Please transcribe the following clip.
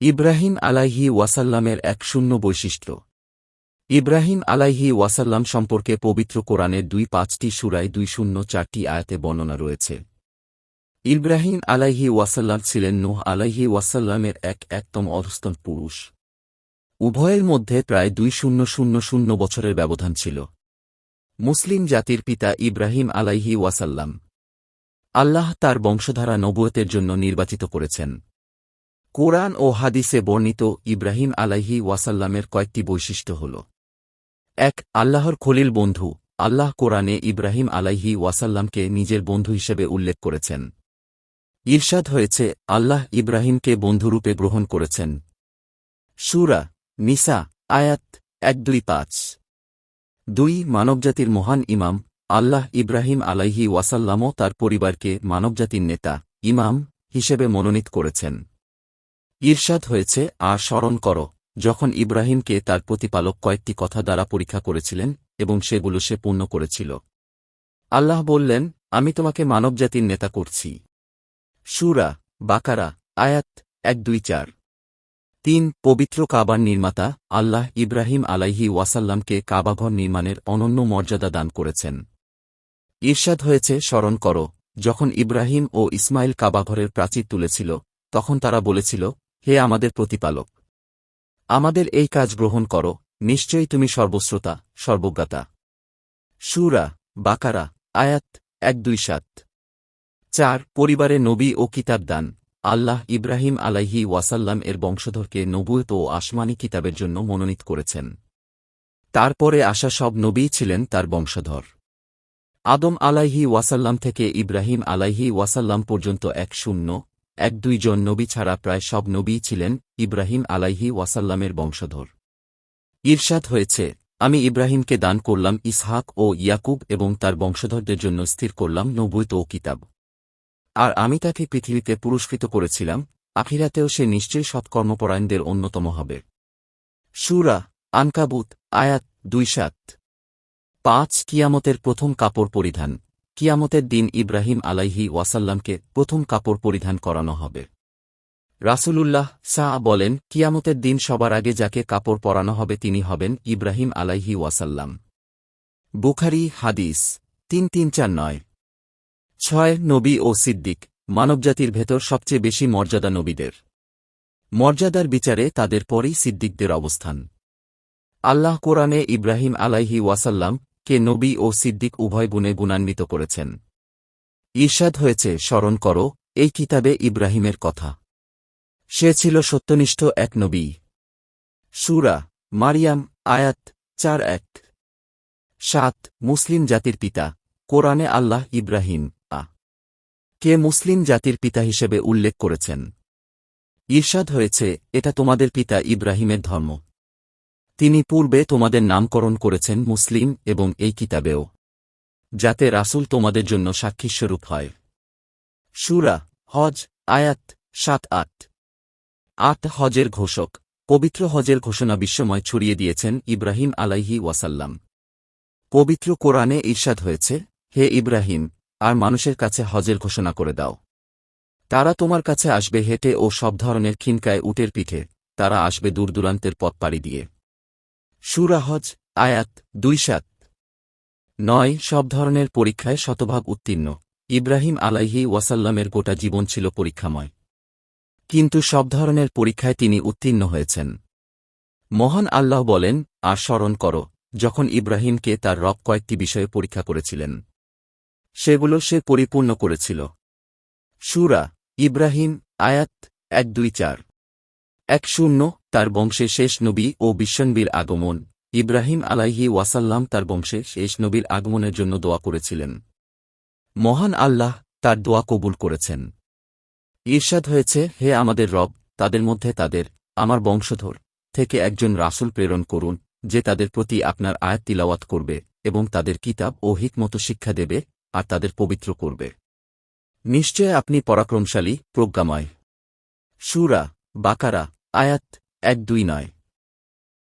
ইব্রাহিম আলাইহি ওয়াসাল্লামের এক শূন্য বৈশিষ্ট্য। ইব্রাহিম আলাইহি ওয়াসাল্লাম সম্পর্কে পবিত্র কোরআনের দুই পাঁচটি সুরায় দুই শূন্য চারটি আয়াতে বর্ণনা রয়েছে। ইব্রাহিম আলাইহি ওয়াসাল্লাম ছিলেন নুহ আলাইহি ওয়াসাল্লামের এক একতম অধস্তন পুরুষ। উভয়ের মধ্যে প্রায় দুই শূন্য শূন্য শূন্য বছরের ব্যবধান ছিল। মুসলিম জাতির পিতা ইব্রাহিম আলাইহি ওয়াসাল্লাম। আল্লাহ তার বংশধারা নবুয়তের জন্য নির্বাচিত করেছেন। কোরআন ও হাদিসে বর্ণিত ইব্রাহিম আলাইহি ওয়াসাল্লামের কয়েকটি বৈশিষ্ট্য হল। এক, আল্লাহর খলিল বন্ধু। আল্লাহ কোরআনে ইব্রাহিম আলাইহি ওয়াসাল্লামকে নিজের বন্ধু হিসেবে উল্লেখ করেছেন। ঈর্ষাদ হয়েছে, আল্লাহ ইব্রাহিমকে বন্ধুরূপে গ্রহণ করেছেন। সুরা, নিসা, আয়াত এক দুই পাঁচ। দুই, মানবজাতির মহান ইমাম। আল্লাহ ইব্রাহিম আলাইহি ওয়াসাল্লামও তার পরিবারকে মানবজাতির নেতা, ইমাম হিসেবে মনোনীত করেছেন। ঈর্ষাদ হয়েছে, আর স্মরণ কর, যখন ইব্রাহিমকে তার প্রতিপালক কয়েকটি কথা দ্বারা পরীক্ষা করেছিলেন এবং সেগুলো সে পূর্ণ করেছিল। আল্লাহ বললেন, আমি তোমাকে মানবজাতির নেতা করছি। সুরা বাকারা, আয়াত এক দুই চার। তিন, পবিত্র কাবার নির্মাতা, আল্লাহ ইব্রাহিম আলাইহি ওয়াসাল্লামকে কাবাঘর নির্মাণের অনন্য মর্যাদা দান করেছেন। ঈর্ষাদ হয়েছে, স্মরণ কর, যখন ইব্রাহিম ও ইসমাইল কাবাঘরের প্রাচীর তুলেছিল, তখন তারা বলেছিল হে আমাদের প্রতিপালক! আমাদের এই কাজ গ্রহণ করো, নিশ্চয়ই তুমি সর্বশ্রোতা, সর্বজ্ঞাতা। সুরা বাকারা, আয়াত এক দুই সাত। চার, পরিবারে নবী ও কিতাব দান। আল্লাহ ইব্রাহিম আলাইহি ওয়াসাল্লাম এর বংশধরকে নবুয়ত ও আসমানি কিতাবের জন্য মনোনীত করেছেন। তারপরে আসা সব নবীই ছিলেন তার বংশধর। আদম আলাইহি ওয়াসাল্লাম থেকে ইব্রাহিম আলাইহি ওয়াসাল্লাম পর্যন্ত এক শূন্য এক দুইজন নবী ছাড়া প্রায় সব নবীই ছিলেন ইব্রাহিম আলাইহি ওয়াসাল্লামের বংশধর। ঈর্ষাদ হয়েছে, আমি ইব্রাহিমকে দান করলাম ইসহাক ও ইয়াকুব এবং তার বংশধরদের জন্য স্থির করলাম নবৈত ও কিতাব। আর আমি তাকে পৃথিবীতে পুরস্কৃত করেছিলাম, আখিরাতেও সে নিশ্চয়ই সৎকর্মপরায়ণদের অন্যতম হবে। সুরা আনকাবুত, আয়াত দুই সাত। পাঁচ কিয়ামতের প্রথম কাপড় পরিধান। কিয়ামতের দিন ইব্রাহিম আলাইহি ওয়াসাল্লামকে প্রথম কাপড় পরিধান করানো হবে। রাসূলুল্লাহ সাহ বলেন, কিয়ামতের দিন সবার আগে যাকে কাপড় পরানো হবে তিনি হবেন ইব্রাহিম আলাইহি ওয়াসাল্লাম। বুখারি হাদিস, তিন তিন চার নয়। ছয়, নবী ও সিদ্দিক, মানবজাতির ভেতর সবচেয়ে বেশি মর্যাদা নবীদের। মর্যাদার বিচারে তাদের পরেই সিদ্দিকদের অবস্থান। আল্লাহ কোরআনে ইব্রাহিম আলাইহি ওয়াসাল্লাম কে নবী ও সিদ্দিক উভয় গুণে গুণান্বিত করেছেন। ঈর্ষাদ হয়েছে, স্মরণ করো, এই কিতাবে ইব্রাহিমের কথা। সে ছিল সত্যনিষ্ঠ এক নবী। সুরা মারিয়াম, আয়াত চার এক। সাত, মুসলিম জাতির পিতা, কোরআনে আল্লাহ ইব্রাহিম। আ। কে মুসলিম জাতির পিতা হিসেবে উল্লেখ করেছেন। ঈর্ষাদ হয়েছে, এটা তোমাদের পিতা ইব্রাহিমের ধর্ম। তিনি পূর্বে তোমাদের নামকরণ করেছেন মুসলিম এবং এই কিতাবেও, যাতে রাসূল তোমাদের জন্য সাক্ষীস্বরূপ হয়। সুরা হজ, আয়াত সাত আট। আট হজের ঘোষক, পবিত্র হজের ঘোষণা বিশ্বময় ছড়িয়ে দিয়েছেন ইব্রাহিম আলাইহি ওয়াসাল্লাম। পবিত্র কোরআনে ঈর্ষাদ হয়েছে, হে ইব্রাহিম, আর মানুষের কাছে হজের ঘোষণা করে দাও। তারা তোমার কাছে আসবে হেঁটে ও সব ধরনের খিনকায় উটের পিঠে, তারা আসবে দূরদূরান্তের পথ পাড়ি দিয়ে। সুরাহজ আয়াত দুই সাত। নয়, সব ধরনের পরীক্ষায় শতভাগ উত্তীর্ণ। ইব্রাহিম আলাইহি ওয়াসাল্লামের গোটা জীবন ছিল পরীক্ষাময়। কিন্তু সব ধরনের পরীক্ষায় তিনি উত্তীর্ণ হয়েছেন। মহান আল্লাহ বলেন, আর স্মরণ কর, যখন ইব্রাহিমকে তার রব কয়েকটি বিষয়ে পরীক্ষা করেছিলেন। সেগুলো সে পরিপূর্ণ করেছিল। সুরা, ইব্রাহিম, আয়াত এক দুই চার। এক শূন্য, তার বংশে শেষ নবী ও বিশ্বনবীর আগমন। ইব্রাহিম আলাইহি ওয়াসাল্লাম তার বংশে শেষ নবীর আগমনের জন্য দোয়া করেছিলেন। মহান আল্লাহ তার দোয়া কবুল করেছেন। ঈর্ষাদ হয়েছে, হে আমাদের রব, তাদের মধ্যে তাদের, আমার বংশধর, থেকে একজন রাসুল প্রেরণ করুন, যে তাদের প্রতি আপনার আয়াত তিলাওয়াত করবে এবং তাদের কিতাব ও হিকমত শিক্ষা দেবে আর তাদের পবিত্র করবে। নিশ্চয় আপনি পরাক্রমশালী, প্রজ্ঞাময়। সুরা বাকারা আয়াত এক দুই নয়।